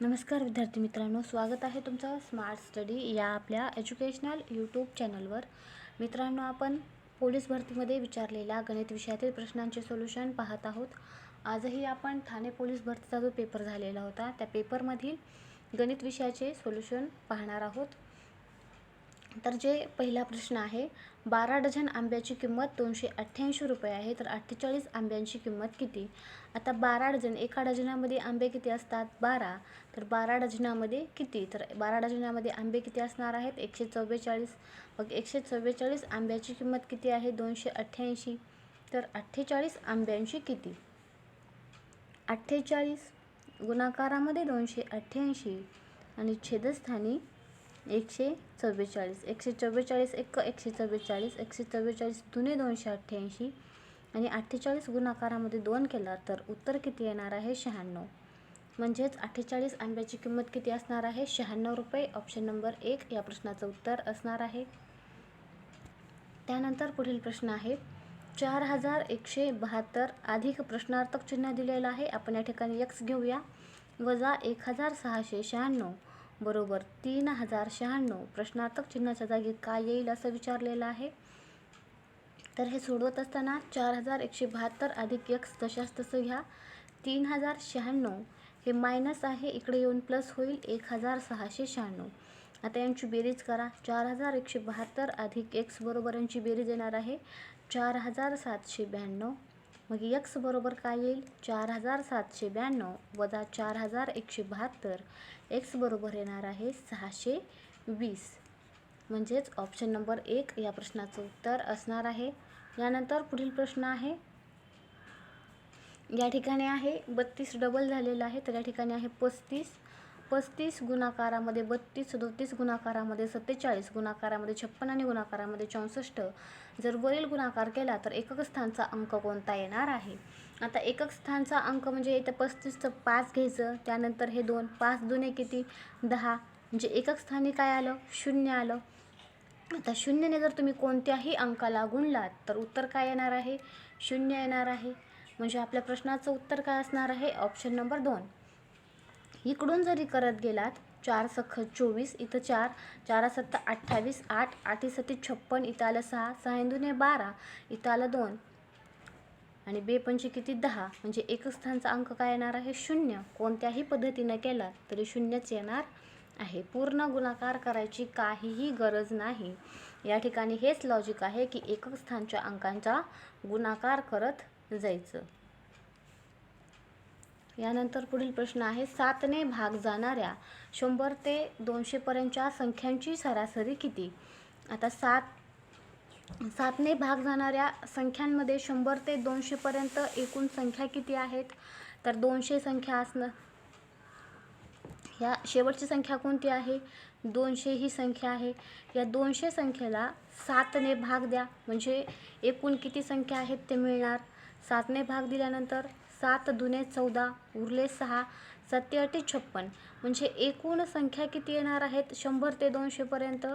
नमस्कार विद्यार्थी मित्रांनो स्वागत आहे तुमचं स्मार्ट स्टडी या आपल्या एज्युकेशनल यूट्यूब चॅनलवर मित्रांनो आपण पोलीस भरतीमध्ये विचारलेल्या गणित विषयातील प्रश्नांचे सोल्युशन पाहत आहोत. आजही आपण ठाणे पोलीस भरतीचा जो पेपर झालेला होता त्या पेपरमधील गणित विषयाचे सोल्युशन पाहणार आहोत. तर जे पहिला प्रश्न आहे बारा डझन आंब्याची किंमत दोनशे अठ्ठ्याऐंशी रुपये आहे तर अठ्ठेचाळीस आंब्यांची किंमत किती? आता बारा डझन एका डझनामध्ये आंबे किती असतात? बारा. तर बारा डझनामध्ये किती? तर बारा डझनामध्ये आंबे किती असणार आहेत? एकशे चव्वेचाळीस. मग एकशे चव्वेचाळीस आंब्याची किंमत किती आहे? दोनशे अठ्ठ्याऐंशी. तर अठ्ठेचाळीस आंब्यांची किती? अठ्ठेचाळीस. गुणाकारामध्ये दोनशे अठ्ठ्याऐंशी. आणि छेदस्थानी एकशे चव्वेचाळीस. एकशे चव्वेचाळीस एक एकशे चव्वेचाळीस. एकशे चव्वेचाळीस दुने दोनशे अठ्ठ्याऐंशी. आणि अठ्ठेचाळीस गुणाकारामध्ये दोन केला तर उत्तर किती येणार आहे? शहाण्णव. म्हणजेच अठ्ठेचाळीस आंब्याची किंमत किती असणार आहे? शहाण्णव रुपये. ऑप्शन नंबर एक या प्रश्नाचं उत्तर असणार आहे. त्यानंतर पुढील प्रश्न आहे. चार हजार एकशे बहात्तर अधिक प्रश्नार्थक चिन्ह दिलेलं आहे. आपण या ठिकाणी यक्स घेऊया. वजा एक हजार सहाशे शहाण्णव. बरोबर तीन हजार शहाण्णव प्रश्नार्थक चिन्हाच्या जागी काय येईल असं विचारलेलं आहे. तर हे सोडवत असताना चार हजार एकशे बहात्तर अधिक यक्स तशाच तसं घ्या तीन हजार शहाण्णव हे मायनस आहे इकडे येऊन प्लस होईल एक हजार सहाशे शहाण्णव. आता यांची बेरीज करा. चार हजार एकशे बहात्तर अधिक एक्स बरोबर यांची बेरीज येणार आहे चार हजार सातशे ब्याण्णव. मग यक्स बरोबर काय येईल? चार हजार सातशे ब्याण्णव वजा चार हजार एकशे बहात्तर. एक्स बरोबर येणार आहे सहाशे वीस. म्हणजेच ऑप्शन नंबर एक या प्रश्नाचं उत्तर असणार आहे. यानंतर पुढील प्रश्न आहे. या ठिकाणी आहे बत्तीस डबल झालेलं आहे. तर या ठिकाणी आहे पस्तीस. पस्तीस गुणाकारामध्ये बत्तीस सदोतीस गुणाकारामध्ये सत्तेचाळीस गुणाकारामध्ये छप्पन आणि गुणाकारामध्ये चौसष्ट. जर वरील गुणाकार केला तर एकक स्थानचा अंक कोणता येणार आहे? आता एकक स्थानचा अंक म्हणजे इथं पस्तीसचं पाच घ्यायचं त्यानंतर हे दोन पाच दोन्ही किती? दहा. म्हणजे एकक स्थानी काय आलं? शून्य आलं. आता शून्यने जर तुम्ही कोणत्याही अंकाला गुणलात तर उत्तर काय येणार आहे? शून्य येणार आहे. म्हणजे आपल्या प्रश्नाचं उत्तर काय असणार आहे? ऑप्शन नंबर दोन. इकडून जरी करत गेलात चार सख चोवीस इथं चार चारा सत्ता अठ्ठावीस आठ आठी छप्पन इथं आलं सहा सहा इंदूने बारा इथं आलं दोन. आणि बेपंचे किती? दहा. म्हणजे एकच स्थानचा अंक काय येणार आहे? शून्य. कोणत्याही पद्धतीनं केला तरी शून्यच येणार आहे. पूर्ण गुणाकार करायची काहीही गरज नाही. या ठिकाणी हेच लॉजिक आहे की एकक स्थानच्या अंकांचा गुणाकार करत जायचं. यानंतर पुढील प्रश्न आहे सातने भाग जाणाऱ्या शंभर ते दोनशेपर्यंतच्या संख्यांची सरासरी किती? आता सात सातने भाग जाणाऱ्या संख्यांमध्ये शंभर ते दोनशेपर्यंत एकूण संख्या किती आहेत? तर दोनशे संख्या असणं या शेवटची संख्या कोणती आहे? दोनशे ही संख्या आहे. या दोनशे संख्येला सातने भाग द्या. म्हणजे एकूण किती संख्या आहेत ते मिळणार? सातने भाग दिल्यानंतर सात दुने चौदा उरले सहा सत्ते अटी छप्पन. म्हणजे एकूण संख्या किती येणार आहेत? शंभर ते दोनशेपर्यंत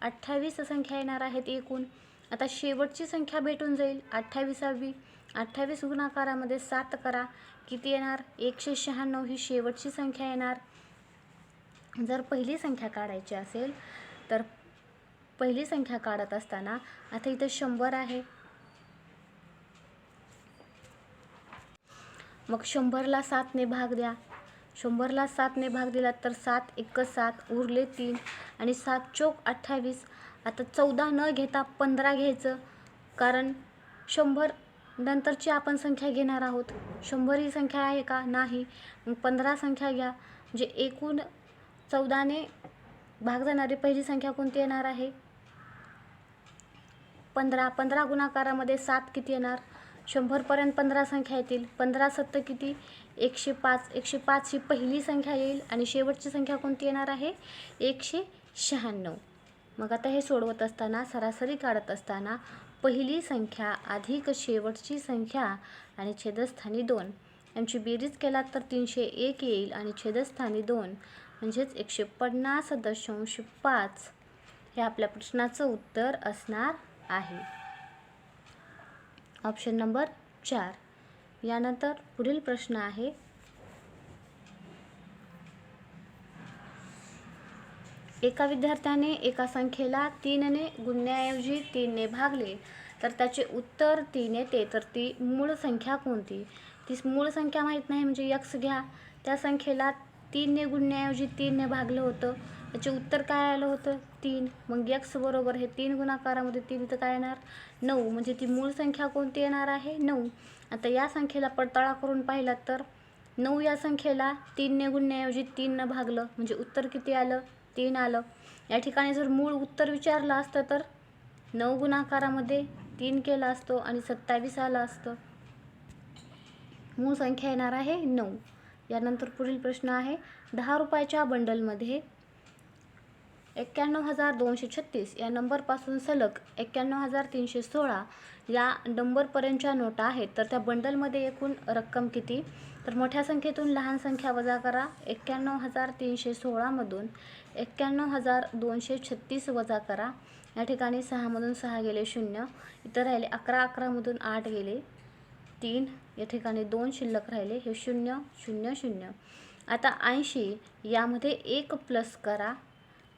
अठ्ठावीस संख्या येणार आहेत एकूण. आता शेवटची संख्या भेटून जाईल. अठ्ठावीसावी. अठ्ठावीस गुणाकारामध्ये सात करा. किती येणार? एकशे शहाण्णव ही शेवटची संख्या येणार. जर पहिली संख्या काढायची असेल तर पहिली संख्या काढत असताना आता इथं शंभर आहे. मग शंभरला सातने भाग द्या. शंभरला सातने भाग दिला तर सात एक सात उरले तीन आणि सात चोक अठ्ठावीस. आता चौदा न घेता पंधरा घ्यायचं कारण शंभर नंतरची आपण संख्या घेणार आहोत. शंभर ही संख्या आहे का? नाही. मग पंधरा संख्या घ्या म्हणजे एकूण चौदाने भाग जाणारी पहिली संख्या कोणती येणार आहे? पंधरा. पंधरा गुणाकारामध्ये सात किती येणार? शंभरपर्यंत पंधरा संख्या येतील. पंधरा सत्त किती? एकशे पाच. एकशे पाच ही पहिली संख्या येईल आणि शेवटची संख्या कोणती येणार आहे? एकशे शहाण्णव. मग आता हे सोडवत असताना सरासरी काढत असताना पहिली संख्या अधिक शेवटची संख्या आणि छेदस्थानी दोन. यांची बेरीज केला तर तीनशे एक येईल आणि छेदस्थानी दोन म्हणजेच एकशे पन्नास दशांश पाच हे आपल्या प्रश्नाचं उत्तर असणार आहे. ऑप्शन नंबर चार. यानंतर पुढील प्रश्न आहे. एका विद्यार्थ्याने एका संख्येला तीनने गुणण्याऐवजी तीनने भागले तर त्याचे उत्तर तीन येते. तर ती मूळ संख्या कोणती? ती मूळ संख्या माहीत नाही म्हणजे यक्स घ्या. त्या संख्येला तीनने गुणण्याऐवजी तीनने भागलं होतं. त्याचे उत्तर काय आलं होतं? तीन. मग यक्स बरोबर हे तीन गुणाकारामध्ये तीन इथं काय येणार? नऊ. म्हणजे ती मूळ संख्या कोणती येणार आहे? नऊ. आता या संख्येला पडताळा करून पाहिला तर? नऊ या संख्येला तीनने गुणण्याऐवजी तीननं भागलं. म्हणजे उत्तर किती आलं? तीन आलं. या ठिकाणी जर मूळ उत्तर विचारलं असतं तर? नऊ गुणाकारामध्ये तीन केला असतो आणि सत्तावीस आलं असतं. मूळ संख्या येणार आहे नऊ. यानंतर पुढील प्रश्न आहे. दहा रुपयाच्या बंडलमध्ये एक्क्याण्णव हजार दोनशे छत्तीस या नंबरपासून सलग एक्क्याण्णव हजार तीनशे सोळा या नंबरपर्यंतच्या नोटा आहेत. तर त्या बंडलमध्ये एकूण रक्कम किती? तर मोठ्या संख्येतून लहान संख्या वजा करा. एक्क्याण्णव हजार तीनशे सोळामधून एक्क्याण्णव हजार दोनशे छत्तीस वजा करा. या ठिकाणी सहामधून सहा गेले शून्य. इतर राहिले अकरा अकरामधून आठ गेले तीन. या ठिकाणी दोन शिल्लक राहिले. हे शून्य शून्य शून्य. आता ऐंशी यामध्ये एक प्लस करा.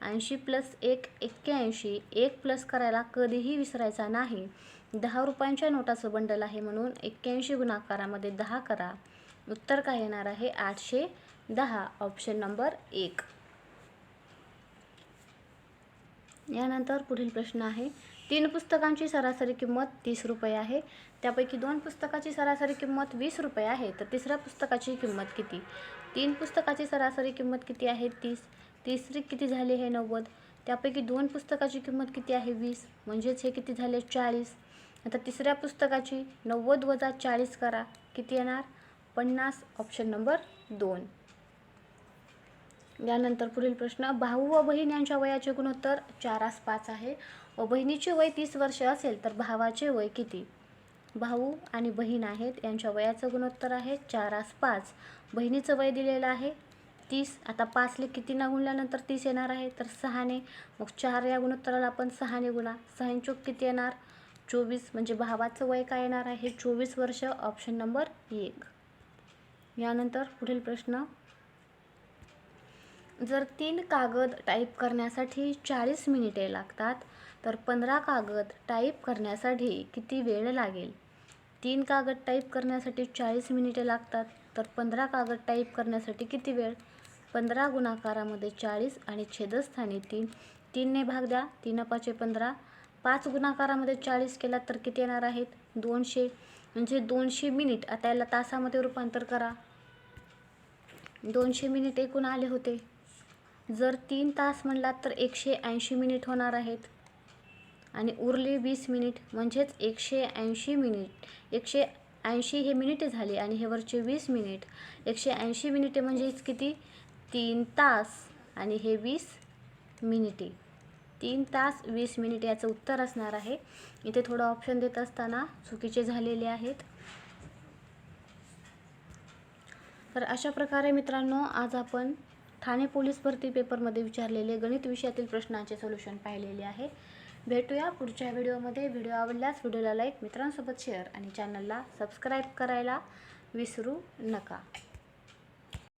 ऐंशी प्लस एक एक्क्याऐंशी एक प्लस करायला कधीही विसरायचा नाही. दहा रुपयांच्या नोटाचं बंडल आहे म्हणून एक्क्याऐंशी गुणाकारामध्ये दहा करा. उत्तर काय येणार आहे? आठशे दहा. ऑप्शन नंबर एक. यानंतर पुढील प्रश्न आहे. तीन पुस्तकांची सरासरी किंमत तीस रुपये आहे. त्यापैकी दोन पुस्तकाची सरासरी किंमत वीस रुपये आहे. तर तिसऱ्या पुस्तकाची किंमत किती? तीन पुस्तकाची सरासरी किंमत किती आहे? तीस. तिसरी किती झाली हे नव्वद? त्यापैकी दोन पुस्तकाची किंमत किती आहे वीस? म्हणजेच हे किती झाले? चाळीस. आता तिसऱ्या पुस्तकाची नव्वद वजा चाळीस करा. किती येणार? पन्नास. ऑप्शन नंबर दोन. यानंतर पुढील प्रश्न. भाऊ व बहीण यांच्या वयाचे गुणोत्तर चारास पाच आहे. व बहिणीचे वय तीस वर्ष असेल तर भावाचे वय किती? भाऊ आणि बहीण आहेत. यांच्या वयाचं गुणोत्तर आहे चारास पाच. बहिणीचं वय दिलेलं आहे तीस आता पाचले कितीना गुणल्यानंतर तीस येणार आहे तर सहाने मग चार या गुणोत्तराला आपण सहाने गुणा. सहांचोक किती येणार? चोवीस म्हणजे भावाचं वय काय येणार आहे? चोवीस वर्ष ऑप्शन नंबर एक. यानंतर पुढील प्रश्न. जर तीन कागद टाईप करण्यासाठी चाळीस मिनिटे लागतात तर पंधरा कागद टाईप करण्यासाठी किती वेळ लागेल? तीन कागद टाईप करण्यासाठी चाळीस मिनिटे लागतात. तर पंधरा कागद टाईप करण्यासाठी किती वेळ? पंधरा गुणाकारामध्ये चाळीस आणि छेदस्थानी तीन. तीनने भाग द्या. तीन पाचे पंधरा. पाच गुणाकारामध्ये चाळीस केला तर किती येणार आहेत? दोनशे. म्हणजे दोनशे मिनिट आता याला तासामध्ये रूपांतर करा. दोनशे मिनिट एकूण आले होते. जर तीन तास म्हणलात तर एकशे ऐंशी मिनिट होणार आहेत. आणि उरले वीस मिनिट म्हणजेच एकशे ऐंशी मिनिट. एकशे ऐंशी हे मिनिटे झाले आणि हे वरचे वीस मिनिट. एकशे ऐंशी मिनिटे म्हणजेच किती? तीन तास. आणि हे वीस मिनिटे. तीन तास वीस मिनिट याचं उत्तर असणार आहे. इथे थोडं ऑप्शन देत असताना चुकीचे झालेले आहेत. तर अशा प्रकारे मित्रांनो आज आपण ठाणे पोलीस भरती पेपरमध्ये विचारलेले गणित विषयातील प्रश्नांचे सोल्युशन पाहिलेले आहे. भेटूया पुढच्या व्हिडिओमध्ये. व्हिडिओ आवडल्यास व्हिडिओला लाईक मित्रांसोबत शेअर आणि चॅनलला सबस्क्राईब करायला विसरू नका.